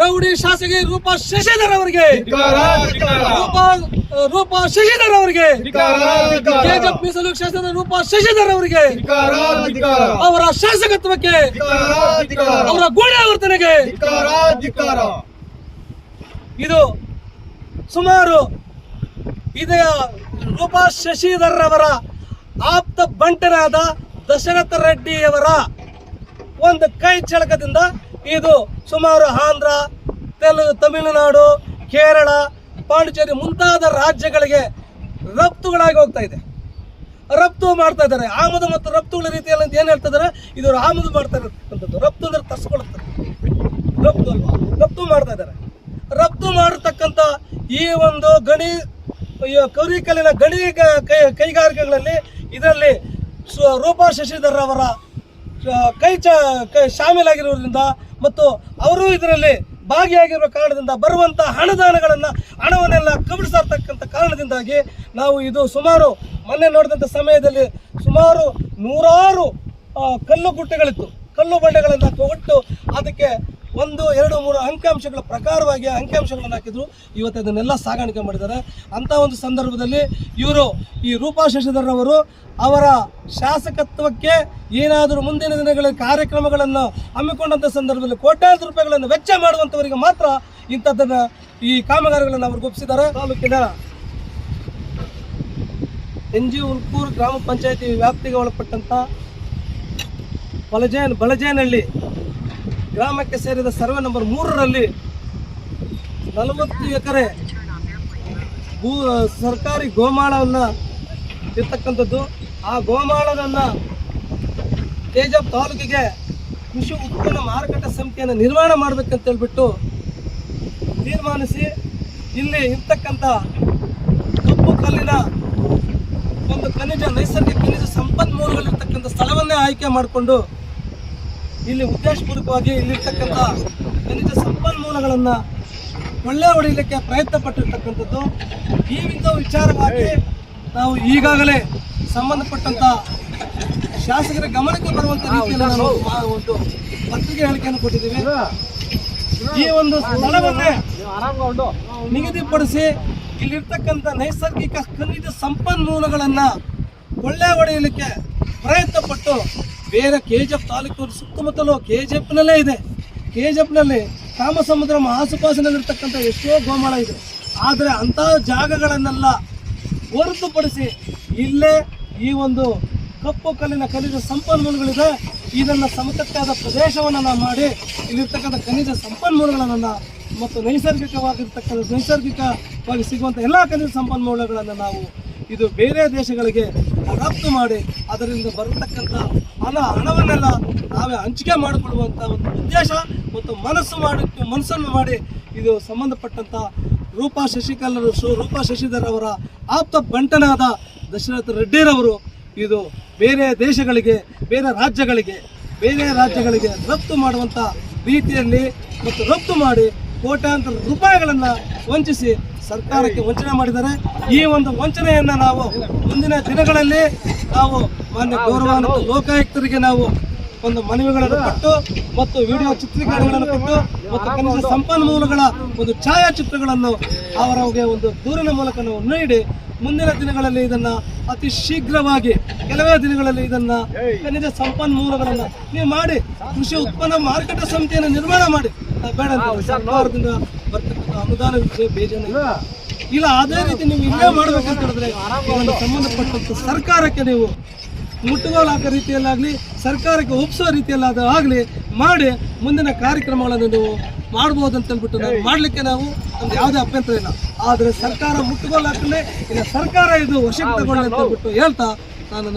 Rowdy ಶಾಸಕಿ ರೂಪಾ ಶಶಿಧರ್ ಅವರಿಗೆ. ರೂಪ ರೂಪಾ ಶಶಿಧರ್ ಅವರಿಗೆ. ಕೆಜೆಪಿ ಮೀಸಲು ಕ್ಷೇತ್ರದ ರೂಪಾ ಶಶಿಧರ್ ಅವರಿಗೆ. ಅವರ ಶಾಸಕತ್ವಕ್ಕೆ. ಅವರ ಗೂಢಾವರ್ತನೆಗೆ ಇದು ಸುಮಾರು ಇದೆಯ ರೂಪಾ ಶಶಿಧರ್ ಅವರ ಆಪ್ತ ಬಂಟನಾದ ದಶರಥ ರೆಡ್ಡಿಯವರ ಒಂದು ಕೈ ಚಳಕದಿಂದ ಇದು ಸುಮಾರು ಆಂಧ್ರ, ತೆಲು, ತಮಿಳುನಾಡು, ಕೇರಳ, ಪಾಂಡಿಚೇರಿ ಮುಂತಾದ ರಾಜ್ಯಗಳಿಗೆ ರಫ್ತುಗಳಾಗಿ ಹೋಗ್ತಾ ಇದೆ. ರಫ್ತು ಮಾಡ್ತಾ ಇದ್ದಾರೆ. ಆಮದು ಮತ್ತು ರಫ್ತುಗಳ ರೀತಿಯಲ್ಲಿ ಅಂತ ಏನು ಹೇಳ್ತಾ ಇದ್ದಾರೆ? ಇದು ಆಮದು ಮಾಡ್ತಾ ಇರತಕ್ಕಂಥದ್ದು ರಫ್ತು ಅಂದ್ರೆ ತರ್ಸ್ಕೊಳ್ತಾರೆ. ರಫ್ತು ಅಲ್ವಾ? ರಫ್ತು ಮಾಡ್ತಾ ಇದ್ದಾರೆ. ರಫ್ತು ಮಾಡಿರ್ತಕ್ಕಂಥ ಈ ಒಂದು ಗಣಿ ಕೌರಿಕಲ್ಲಿನ ಗಣಿ ಕೈಗಾರಿಕೆಗಳಲ್ಲಿ ಇದರಲ್ಲಿ ರೂಪಾ ಶಶಿಧರ್ ಅವರ ಕೈ ಚ, ಕೈ ಶಾಮೀಲಾಗಿರುವುದರಿಂದ ಮತ್ತು ಅವರು ಇದರಲ್ಲಿ ಭಾಗಿಯಾಗಿರುವ ಕಾರಣದಿಂದ ಬರುವಂಥ ಹಣದಾನಗಳನ್ನು ಹಣವನ್ನೆಲ್ಲ ಕಬಳಿಸತಕ್ಕಂಥ ಕಾರಣದಿಂದಾಗಿ ನಾವು ಇದು ಸುಮಾರು ಮೊನ್ನೆ ನೋಡಿದಂಥ ಸಮಯದಲ್ಲಿ ಸುಮಾರು ನೂರಾರು ಕಲ್ಲು ಗುಟ್ಟೆಗಳಿತ್ತು ಕಲ್ಲು ಬಂಡೆಗಳನ್ನು ಕೊಟ್ಟು ಅದಕ್ಕೆ ಒಂದು, ಎರಡು, ಮೂರು ಅಂಕಿಅಂಶಗಳ ಪ್ರಕಾರವಾಗಿ ಅಂಕಿಅಂಶಗಳನ್ನು ಹಾಕಿದ್ರು. ಇವತ್ತು ಅದನ್ನೆಲ್ಲ ಸಾಗಾಣಿಕೆ ಮಾಡಿದ್ದಾರೆ. ಅಂಥ ಒಂದು ಸಂದರ್ಭದಲ್ಲಿ ಇವರು ಈ ರೂಪಾ ಶಶಿಧರ್ರವರು ಅವರ ಶಾಸಕತ್ವಕ್ಕೆ ಏನಾದರೂ ಮುಂದಿನ ದಿನಗಳಲ್ಲಿ ಕಾರ್ಯಕ್ರಮಗಳನ್ನು ಹಮ್ಮಿಕೊಂಡಂಥ ಸಂದರ್ಭದಲ್ಲಿ ಕೋಟ್ಯಾಂತರ ರೂಪಾಯಿಗಳನ್ನು ವೆಚ್ಚ ಮಾಡುವಂಥವರಿಗೆ ಮಾತ್ರ ಇಂಥದ್ದನ್ನು ಈ ಕಾಮಗಾರಿಗಳನ್ನು ಅವರು ಗುಪ್ಸಿದ್ದಾರೆ. ತಾಲೂಕಿನ ಎನ್ ಜಿ ಉಲ್ಕೂರು ಗ್ರಾಮ ಪಂಚಾಯತಿ ವ್ಯಾಪ್ತಿಗೆ ಒಳಪಟ್ಟಂಥ ಬಲಜೇನ್ ಬಳಜೇನಹಳ್ಳಿ ಗ್ರಾಮಕ್ಕೆ ಸೇರಿದ ಸರ್ವೆ ನಂಬರ್ ಮೂರರಲ್ಲಿ ನಲವತ್ತು ಎಕರೆ ಭೂ, ಸರ್ಕಾರಿ ಗೋಮಾಳವನ್ನು ಇರ್ತಕ್ಕಂಥದ್ದು. ಆ ಗೋಮಾಳವನ್ನು ತೇಜಪ್ ತಾಲೂಕಿಗೆ ಕೃಷಿ ಉತ್ಪನ್ನ ಮಾರುಕಟ್ಟೆ ಸಮಿತಿಯನ್ನು ನಿರ್ಮಾಣ ಮಾಡಬೇಕಂತ ಹೇಳ್ಬಿಟ್ಟು ತೀರ್ಮಾನಿಸಿ ಇಲ್ಲಿ ಇರ್ತಕ್ಕಂಥ ಕಪ್ಪು ಕಲ್ಲಿನ ಒಂದು ಖನಿಜ, ನೈಸರ್ಗಿಕ ಖನಿಜ ಸಂಪನ್ಮೂಲಗಳಿರ್ತಕ್ಕಂಥ ಸ್ಥಳವನ್ನೇ ಆಯ್ಕೆ ಮಾಡಿಕೊಂಡು ಇಲ್ಲಿ ಉದ್ದೇಶಪೂರ್ವಕವಾಗಿ ಇಲ್ಲಿರ್ತಕ್ಕಂಥ ಖನಿಜ ಸಂಪನ್ಮೂಲಗಳನ್ನು ಒಳ್ಳೆ ಹೊಡೆಯಲಿಕ್ಕೆ ಪ್ರಯತ್ನ ಪಟ್ಟಿರ್ತಕ್ಕಂಥದ್ದು ಈ ಒಂದು ವಿಚಾರವಾಗಿ ನಾವು ಈಗಾಗಲೇ ಸಂಬಂಧಪಟ್ಟಂಥ ಶಾಸಕರ ಗಮನಕ್ಕೆ ಬರುವಂತ ರೀತಿಯಲ್ಲಿ ನಾವು ಒಂದು ಪತ್ರಿಕೆ ಹೇಳಿಕೆಯನ್ನು ಕೊಟ್ಟಿದ್ದೀವಿ. ಈ ಒಂದು ಸ್ಥಳವನ್ನೇ ನಿಗದಿಪಡಿಸಿ ಇಲ್ಲಿರ್ತಕ್ಕಂಥ ನೈಸರ್ಗಿಕ ಖನಿಜ ಸಂಪನ್ಮೂಲಗಳನ್ನು ಒಳ್ಳೆ ಹೊಡೆಯಲಿಕ್ಕೆ ಪ್ರಯತ್ನ ಪಟ್ಟು ಬೇರೆ ಕೆ ಜಿ ಎಫ್ ತಾಲೂಕು ಸುತ್ತಮುತ್ತಲು ಕೆ ಜಿ ಎಫ್ನಲ್ಲೇ ಇದೆ. ಕೆ ಜಿ ಎಫ್ನಲ್ಲಿ ಕಾಮಸಮುದ್ರ ಆಸುಪಾಸಿನಲ್ಲಿರ್ತಕ್ಕಂಥ ಎಷ್ಟೋ ಗೋಮಾಳ ಇದೆ. ಆದರೆ ಅಂಥ ಜಾಗಗಳನ್ನೆಲ್ಲ ಹೊರತುಪಡಿಸಿ ಇಲ್ಲೇ ಈ ಒಂದು ಕಪ್ಪು ಕಲ್ಲಿನ ಖನಿಜ ಸಂಪನ್ಮೂಲಗಳಿದೆ. ಇದನ್ನು ಸಮತಟ್ಟಾದ ಪ್ರದೇಶವನ್ನು ನಾವು ಮಾಡಿ ಇಲ್ಲಿರ್ತಕ್ಕಂಥ ಖನಿಜ ಸಂಪನ್ಮೂಲಗಳನ್ನು ಮತ್ತು ನೈಸರ್ಗಿಕವಾಗಿರ್ತಕ್ಕಂಥ ನೈಸರ್ಗಿಕವಾಗಿ ಸಿಗುವಂಥ ಎಲ್ಲ ಖನಿಜ ಸಂಪನ್ಮೂಲಗಳನ್ನು ನಾವು ಇದು ಬೇರೆ ದೇಶಗಳಿಗೆ ರಫ್ತು ಮಾಡಿ ಅದರಿಂದ ಬರತಕ್ಕಂಥ ಹಣ, ಹಣವನ್ನೆಲ್ಲ ನಾವೇ ಹಂಚಿಕೆ ಮಾಡಿಕೊಳ್ಳುವಂಥ ಒಂದು ಉದ್ದೇಶ ಮತ್ತು ಮನಸ್ಸು ಮಾಡಿ, ಮನಸ್ಸನ್ನು ಮಾಡಿ ಇದು ಸಂಬಂಧಪಟ್ಟಂಥ ರೂಪಾ ಶಶಿಕಲರು, ಶು, ರೂಪಾ ಶಶಿಧರ್ ಅವರ ಆಪ್ತ ಬಂಟನಾದ ದಶರಥ ರೆಡ್ಡಿರವರು ಇದು ಬೇರೆ ದೇಶಗಳಿಗೆ, ಬೇರೆ ರಾಜ್ಯಗಳಿಗೆ ಬೇರೆ ರಾಜ್ಯಗಳಿಗೆ ರಫ್ತು ಮಾಡುವಂಥ ರೀತಿಯಲ್ಲಿ ಮತ್ತು ರಫ್ತು ಮಾಡಿ ಕೋಟ್ಯಾಂತರ ರೂಪಾಯಿಗಳನ್ನು ವಂಚಿಸಿ ಸರ್ಕಾರಕ್ಕೆ ವಂಚನೆ ಮಾಡಿದ್ದಾರೆ. ಈ ಒಂದು ವಂಚನೆಯನ್ನು ನಾವು ಮುಂದಿನ ದಿನಗಳಲ್ಲಿ ನಾವು ಮಾನ್ಯ ಗೌರವಾನ್ವಿತ ಲೋಕಾಯುಕ್ತರಿಗೆ ನಾವು ಒಂದು ಮನವಿಗಳನ್ನು ಕೊಟ್ಟು ಮತ್ತು ವಿಡಿಯೋ ಚಿತ್ರೀಕರಣಗಳನ್ನು ಕೊಟ್ಟು ಮತ್ತು ಕನಿಷ್ಠ ಸಂಪನ್ಮೂಲಗಳ ಒಂದು ಛಾಯಾಚಿತ್ರಗಳನ್ನು ಅವರವರಿಗೆ ಒಂದು ದೂರಿನ ಮೂಲಕ ನಾವು ನೀಡಿ ಮುಂದಿನ ದಿನಗಳಲ್ಲಿ ಇದನ್ನ ಅತಿ ಶೀಘ್ರವಾಗಿ, ಕೆಲವೇ ದಿನಗಳಲ್ಲಿ ಇದನ್ನ ಖನಿಜ ಸಂಪನ್ಮೂಲಗಳನ್ನ ನೀವು ಮಾಡಿ, ಕೃಷಿ ಉತ್ಪನ್ನ ಮಾರುಕಟ್ಟೆ ಸಮಿತಿಯನ್ನು ನಿರ್ಮಾಣ ಮಾಡಿ ಬೇಡ ಸರ್ಕಾರದಿಂದ ಬರ್ತಕ್ಕಂಥ ಅನುದಾನ ವಿಷಯ ಬೇಜಾನ ಇಲ್ಲ. ಅದೇ ರೀತಿ ನೀವು ಇಲ್ಲೇ ಮಾಡಬೇಕಂತ ಹೇಳಿದ್ರೆ ಒಂದು ಸಂಬಂಧಪಟ್ಟಂತ ಸರ್ಕಾರಕ್ಕೆ ನೀವು ಮುಟ್ಟುಗೋಲು ಹಾಕೋ ರೀತಿಯಲ್ಲಾಗಲಿ, ಸರ್ಕಾರಕ್ಕೆ ಒಪ್ಪಿಸೋ ರೀತಿಯಲ್ಲಾದ ಆಗಲಿ ಮಾಡಿ ಮುಂದಿನ ಕಾರ್ಯಕ್ರಮಗಳನ್ನು ನೀವು ಮಾಡ್ಬೋದು ಅಂತ ಹೇಳ್ಬಿಟ್ಟು ನಾವು ಮಾಡ್ಲಿಕ್ಕೆ ನಾವು ನಮ್ದು ಯಾವುದೇ ಅಭ್ಯಂತರ ಇಲ್ಲ. ಆದರೆ ಸರ್ಕಾರ ಮುಟ್ಟುಗೋಲು ಹಾಕಲೇ ಇಲ್ಲ ಸರ್ಕಾರ ಇದು ವಶಕ್ಕೆ ತಗೊಳ್ಳಿ ಅಂತ ಹೇಳ್ಬಿಟ್ಟು ಹೇಳ್ತಾ ನಾನು ನನ್ನ